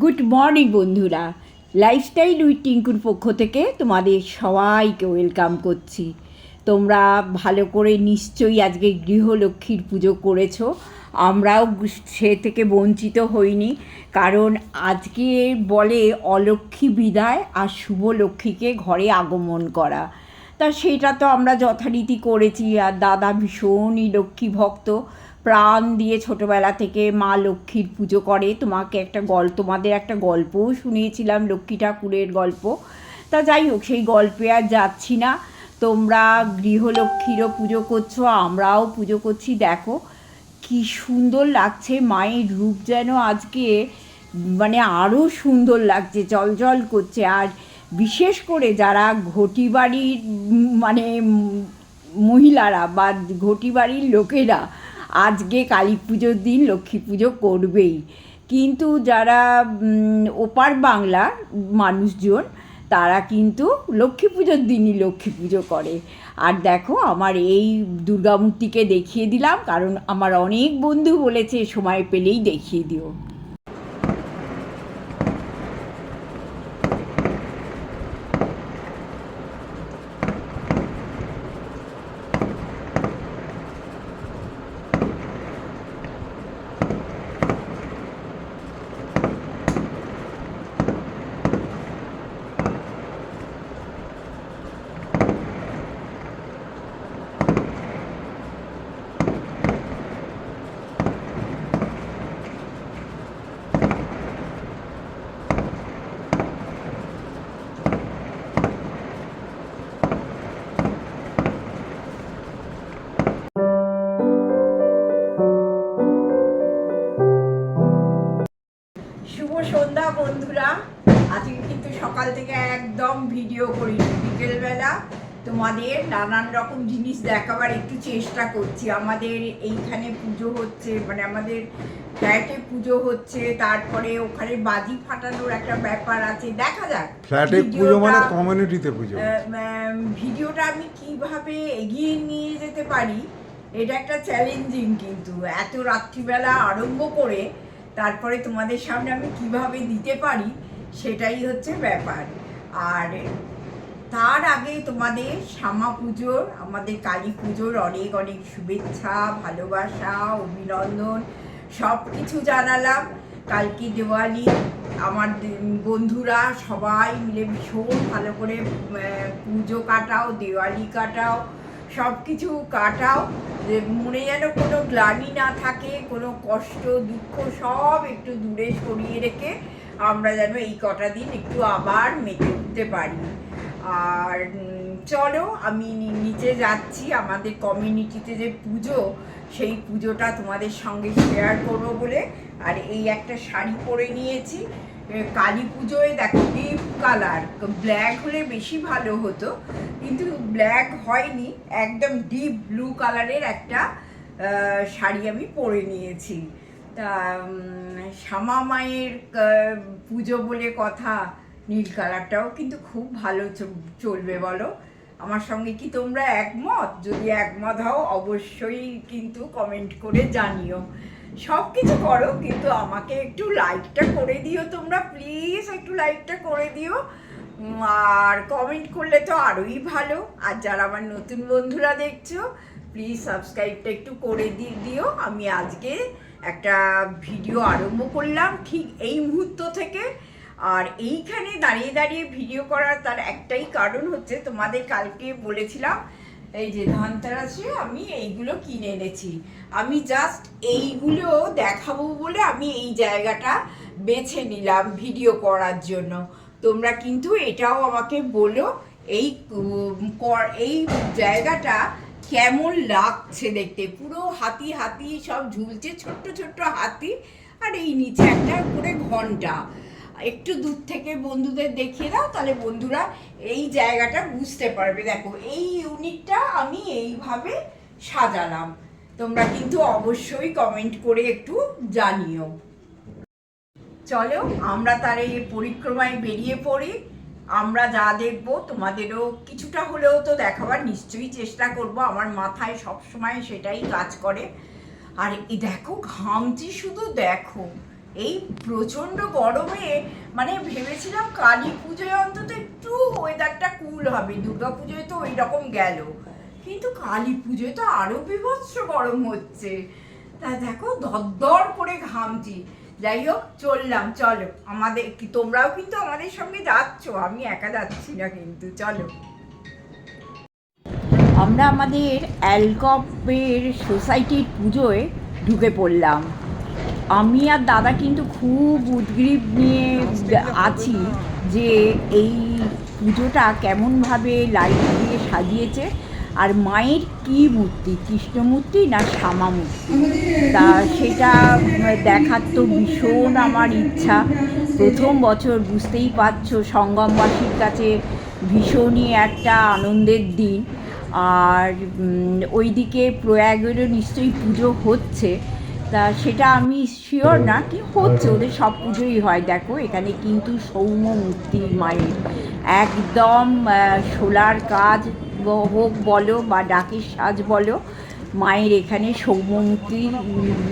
Good morning বন্ধুরা। Lifestyle with টিঙ্কুর পক্ষ থেকে তোমাদের সবাইকে ওয়েলকাম করছি। তোমরা ভালো করে নিশ্চয়ই আজকে গৃহলক্ষ্মীর পুজো করেছ। আমরাও সে থেকে বঞ্চিত হইনি, কারণ আজকে বলে অলক্ষ্মী বিদায় আর শুভ লক্ষ্মীকে ঘরে আগমন করা। তা সেটা তো আমরা যথারীতি করেছি, আর দাদা ভীষণই লক্ষ্মী ভক্ত প্রাণ দিয়ে ছোটবেলা থেকে মা লক্ষ্মীর পুজো করে। তোমাকে একটা গল্প তোমাদের একটা গল্পও শুনিয়েছিলাম, লক্ষ্মী ঠাকুরের গল্প। তা যাই হোক, সেই গল্পে আর যাচ্ছি না। তোমরা গৃহলক্ষ্মীরও পুজো করছ, আমরাও পুজো করছি। দেখো কি সুন্দর লাগছে মায়ের রূপ যেন আজকে। মানে আরও সুন্দর লাগছে জল করছে। আর বিশেষ করে যারা ঘটি বাড়ির মানে মহিলারা বা ঘটি বাড়ির লোকেরা আজকে কালী পুজোর দিন লক্ষ্মী পুজো করবেই। কিন্তু যারা ওপার বাংলার মানুষজন, তারা কিন্তু লক্ষ্মী পুজোর দিনই লক্ষ্মী পুজো করে। আর দেখো, আমার এই দুর্গামূর্তিকে দেখিয়ে দিলাম, কারণ আমার অনেক বন্ধু বলেছে, সময় পেলেই দেখিয়ে দিও। তোমাদের নানান রকম জিনিস দেখাবার একটু চেষ্টা করছি। আমাদের এইখানে পুজো হচ্ছে মানে আমাদের ফ্ল্যাটে পুজো হচ্ছে তারপরে ওখানে বাজি ফাটানোর একটা ব্যাপার আছে। দেখা যাক। ফ্ল্যাটে পুজো মানে কমিউনিটিতে পুজো। ভিডিওটা আমি কীভাবে এগিয়ে নিয়ে যেতে পারি এটা একটা চ্যালেঞ্জিং কিন্তু। এত রাত্রিবেলা আরম্ভ করে তারপরে তোমাদের সামনে আমি কীভাবে দিতে পারি সেটাই হচ্ছে ব্যাপার। আর তার আগে তোমাদের শ্যামা পুজোর, আমাদের কালী পুজোর অনেক অনেক শুভেচ্ছা, ভালোবাসা, অভিনন্দন সব কিছু জানালাম। কালকে দেওয়ালি, আমার বন্ধুরা সবাই মিলে ভীষণ ভালো করে পুজো কাটাও, দেওয়ালি কাটাও সব কিছু কাটাও মনে যেন কোনো গ্লানি না থাকে, কোনো কষ্ট, দুঃখ সব একটু দূরে সরিয়ে রেখে আমরা যেন এই কটা দিন একটু আবার মেতে উঠতে পারি। আর চলো, আমি নিচে যাচ্ছি। আমাদের কমিউনিটিতে যে পুজো, সেই পুজোটা তোমাদের সঙ্গে শেয়ার করব বলে। আর এই একটা শাড়ি পরে নিয়েছি। কালী পুজোয় দেখো ডিপ কালার ব্ল্যাক হলে বেশি ভালো হতো। কিন্তু ব্ল্যাক হয়নি, একদম ডিপ ব্লু কালারের একটা শাড়ি আমি পরে নিয়েছি। তা শ্যামা মায়ের পুজো বলে কথা। নীল কালারটাও কিন্তু খুব ভালো চলবে বলো। আমার সঙ্গে কি তোমরা একমত? যদি একমত হও, অবশ্যই কিন্তু কমেন্ট করে জানিও। সব কিছু করো, কিন্তু আমাকে একটু লাইকটা করে দিও তোমরা প্লিজ একটু লাইকটা করে দিও। আর কমেন্ট করলে তো আরোই ভালো। আর যারা আমার নতুন বন্ধুরা দেখছ প্লিজ সাবস্ক্রাইবটা একটু করে দিও। আমি আজকে একটা ভিডিও আরম্ভ করলাম, ঠিক এই মুহূর্ত থেকে। আর এইখানে দাঁড়িয়ে দাঁড়িয়ে ভিডিও করার তার একটাই কারণ হচ্ছে তোমাদের কালকে বলেছিলাম, এই যে ধানতেরাসে আমি এইগুলো কিনে এনেছি। আমি জাস্ট এইগুলো দেখাবো বলে আমি এই জায়গাটা বেছে নিলাম ভিডিও করার জন্য। তোমরা কিন্তু এটাও আমাকে বলো, এই এই জায়গাটা কেমন লাগছে দেখতে? পুরো হাতি হাতি সব ঝুলছে, ছোট্ট ছোট্ট হাতি, আর এই নিচে একটা করে ঘণ্টা। একটু দূর থেকে বন্ধুদের দেখিয়ে দাও, তাহলে বন্ধুরা এই জায়গাটা বুঝতে পারবে। দেখো, এই ইউনিটটা আমি এইভাবে সাজালাম। তোমরা কিন্তু অবশ্যই কমেন্ট করে একটু জানিও। চলো, আমরা তার এই পরিক্রমায় বেরিয়ে পড়ি। আমরা যা দেখব, তোমাদেরও কিছুটা হলেও তো দেখাবার নিশ্চয়ই চেষ্টা করব। আমার মাথায় সব সময় সেটাই কাজ করে। আর দেখো ঘামছি শুধু দেখো। এই প্রচণ্ড গরমে মানে ভেবেছিলাম কালী পুজোয় অন্তত একটু ওয়েদারটা কুল হবে, দুর্গা পুজোয় তো ওই রকম গেল। কিন্তু কালী পুজোয় তো আরও বিভৎস গরম হচ্ছে। তা দেখো দরদর করে ঘামছি। যাই হোক, চললাম, চলো। আমাদের কি, তোমরাও কিন্তু আমাদের সঙ্গে যাচ্ছ, আমি একা যাচ্ছি না কিন্তু, চলো। আমরা আমাদের অ্যালকপের সোসাইটির পুজোয় ঢুকে পড়লাম। আমি আর দাদা কিন্তু খুব উদ্গ্রীব নিয়ে আছি যে এই পুজোটা কেমনভাবে লাইট দিয়ে সাজিয়েছে। আর মায়ের কি মূর্তি? কৃষ্ণমূর্তি না শ্যামা মূর্তি? তা সেটা দেখার তো ভীষণ আমার ইচ্ছা। প্রথম বছর বুঝতেই পারছ, সঙ্গমবাসীর কাছে ভীষণই একটা আনন্দের দিন। আর ওইদিকে প্রয়াগেরও নিশ্চয়ই পুজো হচ্ছে। তা সেটা আমি শিওর না কি হচ্ছে ওদের সব পুজোই হয় দেখো। এখানে কিন্তু সৌম্য মূর্তি মায়ের। একদম শোলার কাজ হোক বলো বা ডাকের সাজ বলো মায়ের এখানে সৌম্য মূর্তি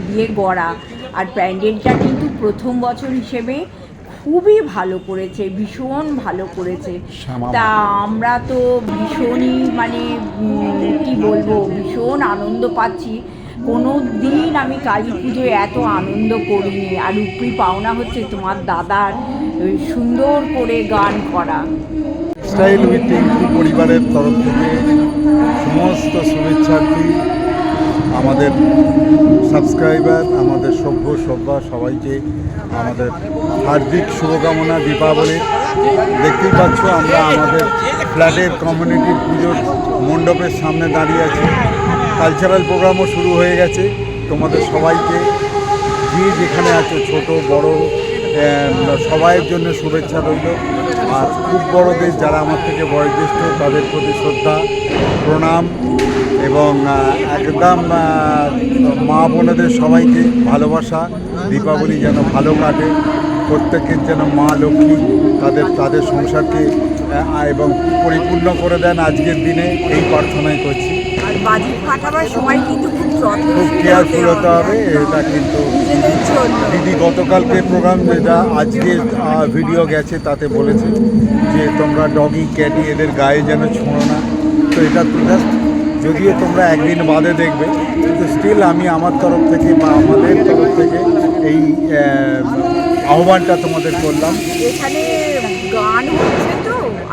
দিয়ে গড়া। আর প্যান্ডেলটা কিন্তু প্রথম বছর হিসেবে খুবই ভালো করেছে ভীষণ ভালো করেছে। তা আমরা তো ভীষণই মানে কি বলব ভীষণ আনন্দ পাচ্ছি। কোনো দিন আমি কালী পুজোয় এত আনন্দ করিনি। আর উপরি পাওনা হচ্ছে তোমার দাদার সুন্দর করে গান করা। স্টাইল উইথ পরিবারের তরফ থেকে? সমস্ত শুভেচ্ছার্থী, আমাদের সাবস্ক্রাইবার আমাদের সভ্য সভ্যা সবাইকে আমাদের হার্দিক শুভকামনা দীপাবলির দেখতেই পাচ্ছ আমরা আমাদের ফ্ল্যাটের কমিউনিটি পুজোর মণ্ডপের সামনে দাঁড়িয়ে আছি। কালচারাল প্রোগ্রামও শুরু হয়ে গেছে। তোমাদের সবাইকে, যে যেখানে আছো, ছোট, বড় সবাইয়ের জন্য শুভেচ্ছা রইল। আর খুব বড়দের যারা আমার থেকে বয়োজ্যেষ্ঠ, তাদের প্রতি শ্রদ্ধা, প্রণাম এবং একদম মা বোনেদের সবাইকে ভালোবাসা। দীপাবলি যেন ভালো কাটে, প্রত্যেকের যেন মা লক্ষ্মী তাদের তাদের সংসারকে এবং পরিপূর্ণ করে দেন আজকের দিনে। এই প্রার্থনাই করছি। ফাটাবার সময় কিন্তু খুব খুব কেয়ারফুল হতে হবে এটা কিন্তু দিদি গতকালকে প্রোগ্রাম যেটা আজকে ভিডিও গেছে তাতে বলেছে যে তোমরা ডগি ক্যাটি এদের গায়ে যেন ছোঁড়ো না। তো এটা জাস্ট যদিও তোমরা একদিন বাদে দেখবে কিন্তু স্টিল আমি আমার তরফ থেকে বা আমাদের তরফ থেকে এই আহ্বানটা তোমাদের করলাম। এখানে গান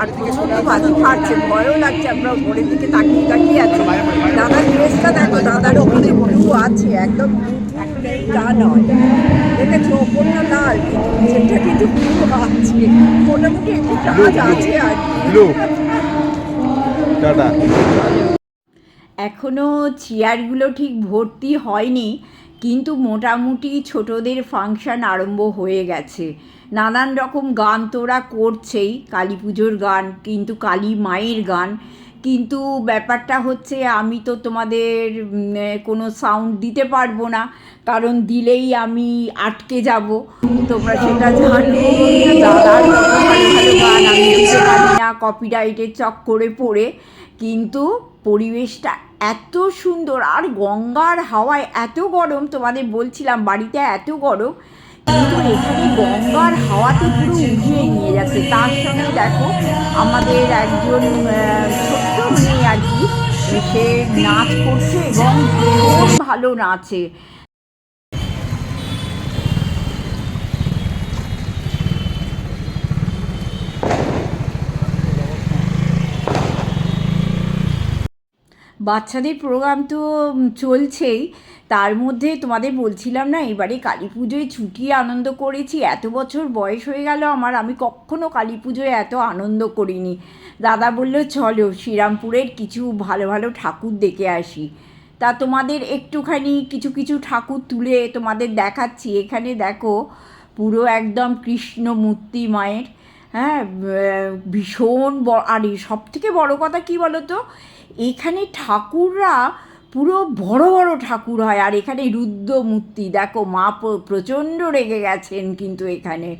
আর প্রচণ্ড বাজি ফাটছে ভয়ও লাগছে আমরা উপরের দিকে তাকিয়ে তাকিয়ে আছি। দাদার ড্রেসটা দেখো দাদার ওপরে ব্লু আছে একদম তা নয়। দেখেছ ওপরটা লাল কিন্তু নিচেরটা কিন্তু ব্লু আছে। মোটামুটি একটু কাজ আছে আর কি। এখনও চেয়ারগুলো ঠিক ভর্তি হয়নি কিন্তু মোটামুটি ছোটদের ফাংশন আরম্ভ হয়ে গেছে। নানান রকম গান তোরা করছেই, কালী পুজোর গান, কিন্তু কালী মায়ের গান। কিন্তু ব্যাপারটা হচ্ছে, আমি তো তোমাদের কোনো সাউন্ড দিতে পারব না, কারণ দিলেই আমি আটকে যাব। তোমরা সেটা জানো। গান আমি দিতে না কপিরাইটের চক্করে পড়ে। কিন্তু পরিবেশটা এত সুন্দর, আর গঙ্গার হাওয়ায় এত গরম, তোমাদের বলছিলাম বাড়িতে এত গরম কিন্তু এখানে গঙ্গার হাওয়াতে পুরো উঠিয়ে নিয়ে যাচ্ছে। তার সঙ্গে দেখো, আমাদের একজন ছোট্ট মেয়ে আর কি, সে নাচ করছে এবং ভালো নাচে। বাচ্চাদের প্রোগ্রাম তো চলছেই। তার মধ্যে তোমাদের বলছিলাম না, এবারে কালী পুজোয় ছুটি আনন্দ করেছি। এত বছর বয়স হয়ে গেল আমার, আমি কখনো কালী পুজোয় এত আনন্দ করিনি। দাদা বলল, চলো শ্রীরামপুরের কিছু ভালো ভালো ঠাকুর দেখে আসি। তা তোমাদের একটুখানি কিছু কিছু ঠাকুর তুলে তোমাদের দেখাচ্ছি। এখানে দেখো, পুরো একদম কৃষ্ণ মূর্তি মায়ের হ্যাঁ ভীষণ আর সব থেকে বড় কথা কি বলো তো এখানে ঠাকুররা পুরো বড় বড় ঠাকুর হয়, আর এখানে রুদ্র মূর্তি। দেখো, মা প্রচণ্ড রেগে গেছেন কিন্তু এখানে।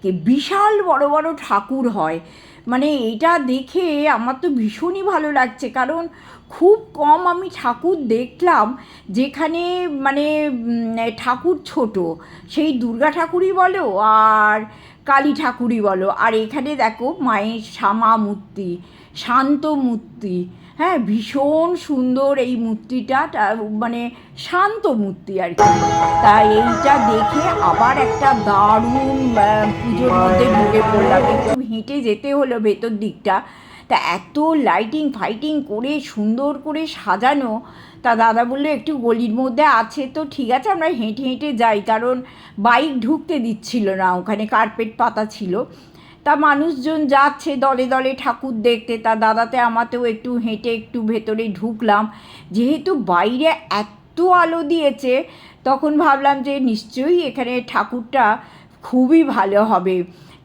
কি বিশাল বড় বড় ঠাকুর হয়। মানে এটা দেখে আমার তো ভীষণই ভালো লাগছে, কারণ খুব কম আমি ঠাকুর দেখলাম যেখানে মানে ঠাকুর ছোট। সেই দুর্গা ঠাকুরই বলো, আর কালী ঠাকুরই বলো। আর এখানে দেখো মায়ের শ্যামা মূর্তি, শান্ত মূর্তি হ্যাঁ ভীষণ সুন্দর এই মূর্তিটা মানে শান্ত মূর্তি আর কি। তা এইটা দেখে আবার একটা দারুণ পুজোর মধ্যে ঢুকে পড়লাম। একটু হেঁটে যেতে হলো ভেতর দিকটা। তা এত লাইটিং ফাইটিং করে সুন্দর করে সাজানো তা দাদা বলল, একটু গলির মধ্যে আছে তো, ঠিক আছে, আমরা হেঁটে হেঁটে যাই। কারণ বাইক ঢুকতে দিচ্ছিল না, ওখানে কার্পেট পাতা ছিল। তা মানুষজন যাচ্ছে দলে দলে ঠাকুর দেখতে, তা দাদাতে আমাতেও একটু হেঁটে একটু ভেতরে ঢুকলাম। যেহেতু বাইরে এত আলো দিয়েছে, তখন ভাবলাম যে নিশ্চয়ই এখানে ঠাকুরটা খুবই ভালো হবে।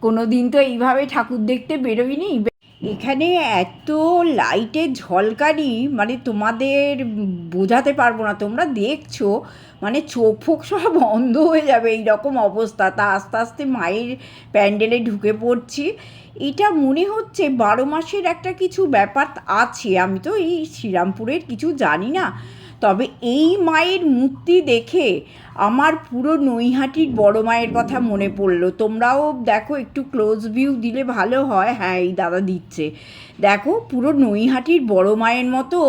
কোনো দিন তো এইভাবে ঠাকুর দেখতে বেরোইনি এখানে এত লাইটের ঝলকানি মানে তোমাদের বোঝাতে পারব না। তোমরা দেখছ মানে চোখ ফোক সব বন্ধ হয়ে যাবে এই রকম অবস্থা। তা আস্তে আস্তে মায়ের প্যান্ডেলে ঢুকে পড়ছি। এটা মনে হচ্ছে বারো মাসের একটা কিছু ব্যাপার আছে। আমি তো এই শ্রীরামপুরের কিছু জানি না। তবে এই মায়ের মূর্তি দেখে আমার পুরো নৈহাটির বড় মায়ের কথা মনে পড়ল। তোমরাও দেখো, একটু ক্লোজ ভিউ দিলে ভালো হয়। হ্যাঁ এই দাদা দিচ্ছে। দেখো, পুরো নৈহাটির বড় মায়ের মতো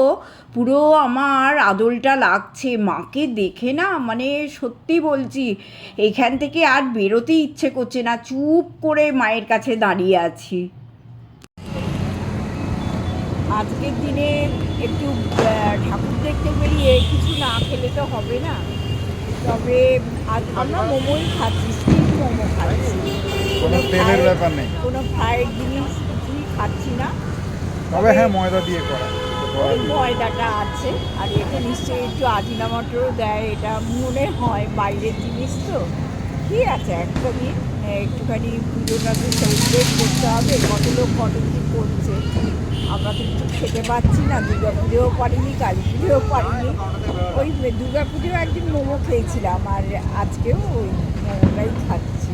পুরো আমার আদলটা লাগছে। মাকে দেখে না মানে সত্যি বলছি, এখান থেকে আর বেরোতে ইচ্ছে করছে না। চুপ করে মায়ের কাছে দাঁড়িয়ে আছি। আজকের দিনে একটু ঠাকুর দেখতে বেরিয়ে কিছু না খেলে তো হবে না। তবে আজ আমরা মোমোই খাচ্ছি স্টিম মোমো খাচ্ছি। কোনো তেলের ব্যাপার নেই। কোনো ফ্রাইড জিনিস কিছুই খাচ্ছি না। তবে হ্যাঁ ময়দা দিয়ে করা। ওই ময়দাটা আছে আর এটা নিশ্চয়ই একটু আজিনা মটরও দেয় এটা মনে হয় বাইরের জিনিস তো। ঠিক আছে আহ, একটুখানি পুজোটা তো সেলিব্রেট করতে হবে কত লোক কত কিছু করছে। আমরা তো কিছু খেতে পাচ্ছি না দুর্গা পুজোও পারিনি কালী পুজোও পারিনি ওই দুর্গা পুজো একদিন মোমো খেয়েছিলাম, আর আজকেও ওই মোমোটাই খাচ্ছি।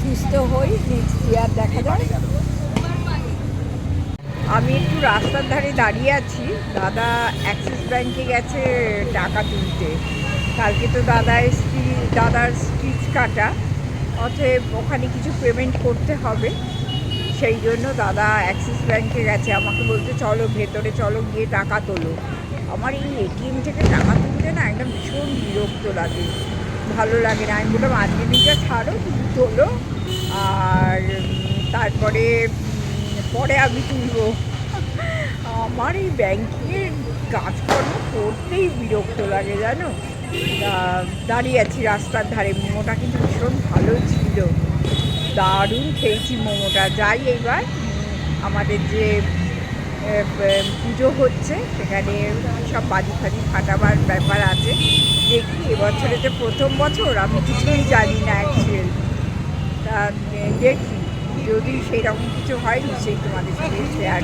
সুস্থ হই নেক্সট ইয়ার দেখা যায় আমি একটু রাস্তার ধারে দাঁড়িয়ে আছি। দাদা অ্যাক্সিস ব্যাংকে গেছে টাকা তুলতে। কালকে তো দাদার স্ত্রী দাদার স্টিচ কাটা। অতএব ওখানে কিছু পেমেন্ট করতে হবে। সেই জন্য দাদা অ্যাক্সিস ব্যাংকে গেছে। আমাকে বলতে চলো ভেতরে, চলো গিয়ে টাকা তোলো। আমার এই এটিএম থেকে টাকা তুলতে না একদম ভীষণ বিরক্ত লাগে। ভালো লাগে না। আমি বললাম, আজকে দিনটা ছাড়ো, তুমি তোলো। আর তারপরে পরে আমি তুলবো। আমার এই ব্যাংকের কাজকর্ম করতেই বিরক্ত লাগে, জানো? দাঁড়িয়ে আছি রাস্তার ধারে। মোমোটা কিন্তু ভীষণ ভালো ছিল। দারুণ খেয়েছি মোমোটা। যাই এইবার আমাদের যে পুজো হচ্ছে, সেখানে সব বাজি ফাজি ফাটাবার ব্যাপার আছে। দেখি এবছরে যে প্রথম বছর, আমি কিছুই জানি না অ্যাকচুয়ালি তা দেখি। যদি সেই রকম কিছু হয়, নিশ্চয়ই তোমাদের সাথে শেয়ার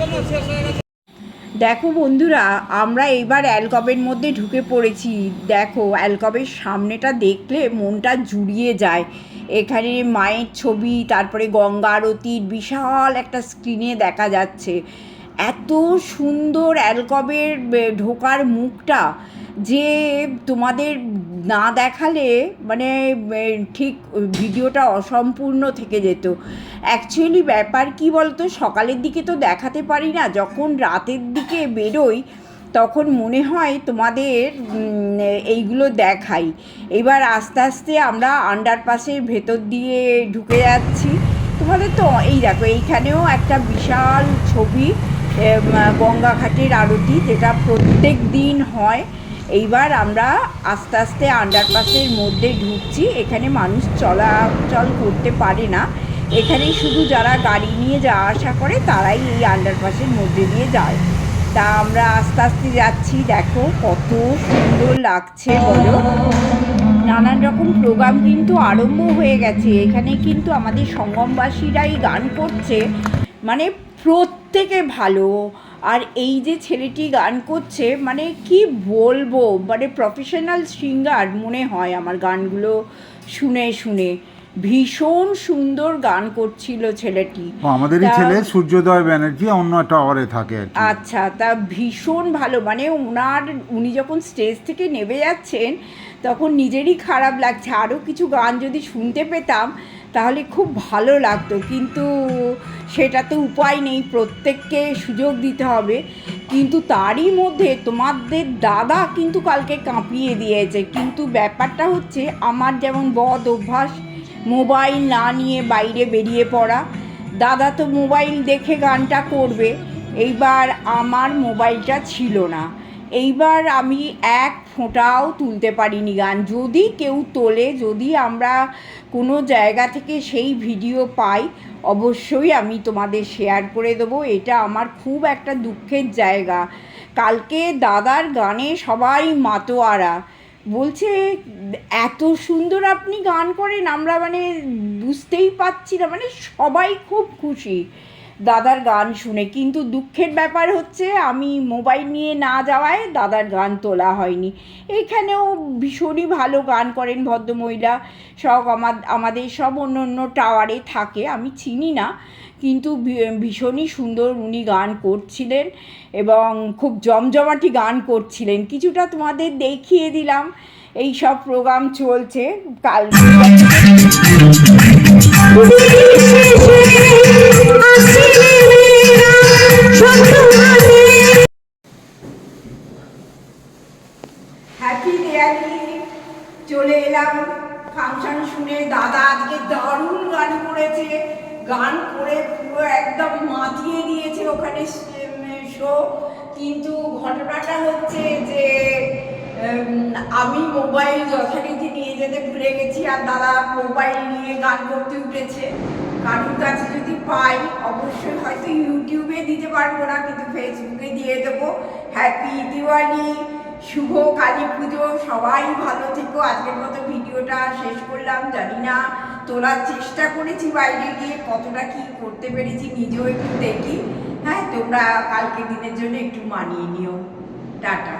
দেখো বন্ধুরা, আমরা এবার অ্যালকবের মধ্যে ঢুকে পড়েছি। দেখো অ্যালকবের সামনেটা দেখলে মনটা জুড়িয়ে যায়। এখানে মায়ের ছবি, তারপরে গঙ্গা আরতির বিশাল একটা স্ক্রিনে দেখা যাচ্ছে। এত সুন্দর অ্যালকবের ঢোকার মুখটা যে তোমাদের না দেখালে মানে ঠিক ভিডিওটা অসম্পূর্ণ থেকে যেত। অ্যাকচুয়ালি ব্যাপার কি বলতো সকালের দিকে তো দেখাতে পারি না যখন রাতের দিকে বেরোই তখন মনে হয় তোমাদের এইগুলো দেখাই। এবার আস্তে আস্তে আমরা আন্ডারপাসের ভেতর দিয়ে ঢুকে যাচ্ছি। তোমাদের তো এই দেখো এইখানেও একটা বিশাল ছবি এম, গঙ্গা ঘাটের আরতি যেটা প্রত্যেক দিন হয়। এইবার আমরা আস্তে আস্তে আন্ডারপাসের মধ্যে ঢুকছি, এখানে মানুষ চলাচল করতে পারে না। এখানে শুধু যারা গাড়ি নিয়ে যাওয়া আসা করে, তারাই এই আন্ডারপাসের মধ্যে দিয়ে যায়। তা আমরা আস্তে আস্তে যাচ্ছি, দেখো কত সুন্দর লাগছে, বলো। নানান রকম প্রোগ্রাম কিন্তু আরম্ভ হয়ে গেছে। এখানে কিন্তু আমাদের সঙ্গমবাসীরাই গান করছে। মানে প্রত্যেকে ভালো। আর এই যে ছেলেটি গান করছে মানে কি বলব? মানে প্রফেশনাল সিঙ্গার মনে হয় আমার গানগুলো শুনে শুনে। ভীষণ সুন্দর গান করছিল ছেলেটি। আমাদেরই ছেলে সূর্যোদয় ব্যানার্জি অন্য টাওয়ারে থাকে আচ্ছা তা ভীষণ ভালো। মানে ওনার উনি যখন স্টেজ থেকে নেমে যাচ্ছেন তখন নিজেরই খারাপ লাগছে। আরও কিছু গান যদি শুনতে পেতাম তাহলে খুব ভালো লাগতো। কিন্তু সেটা তো উপায় নেই, প্রত্যেককে সুযোগ দিতে হবে। কিন্তু তারই মধ্যে তোমাদের দাদা কিন্তু কালকে কাঁপিয়ে দিয়েছে। কিন্তু ব্যাপারটা হচ্ছে আমার যেমন বদ অভ্যাস, মোবাইল না নিয়ে বাইরে বেরিয়ে পড়া, দাদা তো মোবাইল দেখে গানটা করবে, এইবার আমার মোবাইলটা ছিল না। এইবার আমি এক ফোঁটাও তুলতে পারিনি গান। যদি কেউ তোলে, যদি আমরা কোনো জায়গা থেকে সেই ভিডিও পাই, অবশ্যই আমি তোমাদের শেয়ার করে দেবো। এটা আমার খুব একটা দুঃখের জায়গা। কালকে দাদার গানে সবাই মাতোয়ারা। বলছে, এত সুন্দর আপনি গান করেন, আমরা মানে বুঝতেই পারছি না। মানে সবাই খুব খুশি। দাদার গান শুনে। কিন্তু দুঃখের ব্যাপার হচ্ছে, আমি মোবাইল নিয়ে না যাওয়ায় দাদার গান তোলা হয়নি। এখানেও ভীষণই ভালো গান করেন ভদ্রমহিলা। সব আমার, আমাদের সব অন্য অন্য টাওয়ারে থাকে, আমি চিনি না। কিন্তু ভীষণই সুন্দর উনি গান করছিলেন এবং খুব জমজমাটি গান করছিলেন। কিছুটা তোমাদের দেখিয়ে দিলাম, এই সব প্রোগ্রাম চলছে। কাল হ্যাপি চলে এলাম। ফাংশন শুনে দাদা আজকে দারুণ গান করেছে। গান করে পুরো একদম মাতিয়ে দিয়েছে ওখানে শো কিন্তু ঘটনাটা হচ্ছে যে আমি মোবাইল যথারীতি নিয়ে যেতে ভুলে গেছি আর দাদা মোবাইল নিয়ে গান করতে উঠেছে। কারুর কাছে যদি পাই, অবশ্যই হয়তো ইউটিউবে দিতে পারব না, কিন্তু ফেসবুকে দিয়ে দেবো। হ্যাপি দিওয়ালি শুভ কালী পুজো, সবাই ভালো থেকো। আজকের মতো ভিডিওটা শেষ করলাম। জানি না তোলার চেষ্টা করেছি বাইরে গিয়ে, কতটা কি করতে পেরেছি নিজেও একটু দেখি। হ্যাঁ তোমরা কালকে দিনের জন্য একটু মানিয়ে নিও। টাটা।